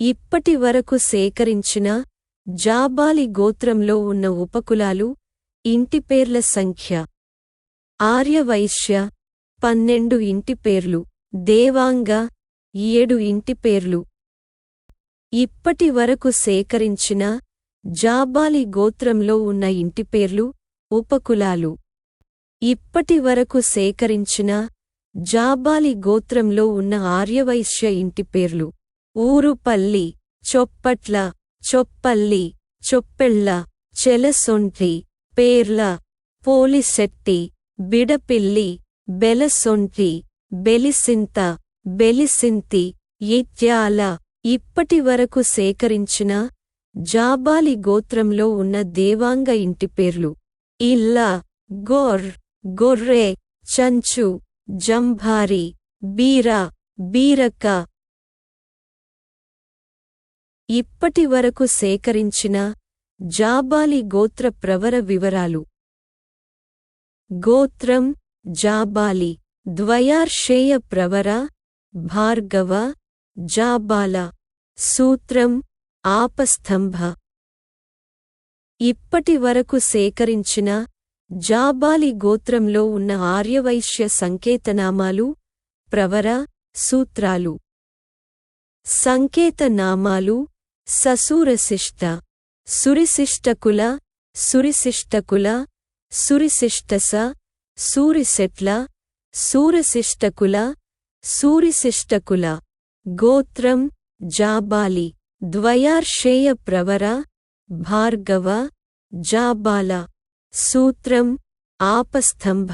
ఇప్పటి వరకు సేకరించిన జాబాలి గోత్రంలో ఉన్న ఉపకులాలు ఇంటిపేర్ల సంఖ్య. ఆర్యవైశ్య పన్నెండు ఇంటిపేర్లు దేవాంగ ఏడు ఇంటిపేర్లు ఇప్పటి వరకు సేకరించిన జాబాలి గోత్రంలో ఉన్న ఇంటిపేర్లు ఉపకులాలు. ఇప్పటి వరకు సేకరించిన జాబాలి గోత్రంలో ఉన్న ఆర్యవైశ్య ఇంటిపేర్లు ఊరుపల్లి చొప్పట్ల చొప్పల్లి చొప్పెళ్ళ చెలసొంటి పేర్ల పోలిశెట్టి బిడపిల్లి బెలసొంటి బెలిసింత బెలిసింతి ఇత్యాల ఇప్పటి వరకు సేకరించిన జాబాలి గోత్రంలో ఉన్న దేవాంగ ఇంటి పేర్లు. ఇల్ల గోర్ గొర్రె చంచు జంభారి బీర బీరక ఇప్పటి వరకు సేకరించిన జాబాలి గోత్ర ప్రవర వివరాలు. గోత్రం జాబాలి ద్వయార్షేయ ప్రవర భార్గవ జాబాల సూత్రం ఆపస్తంభ ఇప్పటి వరకు సేకరించిన జాబాలి గోత్రంలో ఉన్న ఆర్యవైశ్య సంకేతనామాలు ప్రవర సూత్రాలు. సంకేతనామాలు ససూరశిష్ట సురిశిష్టకుల సురిశిష్టకుల సురిశిష్టస సూరిశెట్ల సూరశిష్టకుల సూరిశిష్టకుల. గోత్రం జాబాలి ద్వయార్షేయ ప్రవర భార్గవ జాబాల. సూత్రం ఆపస్తంభ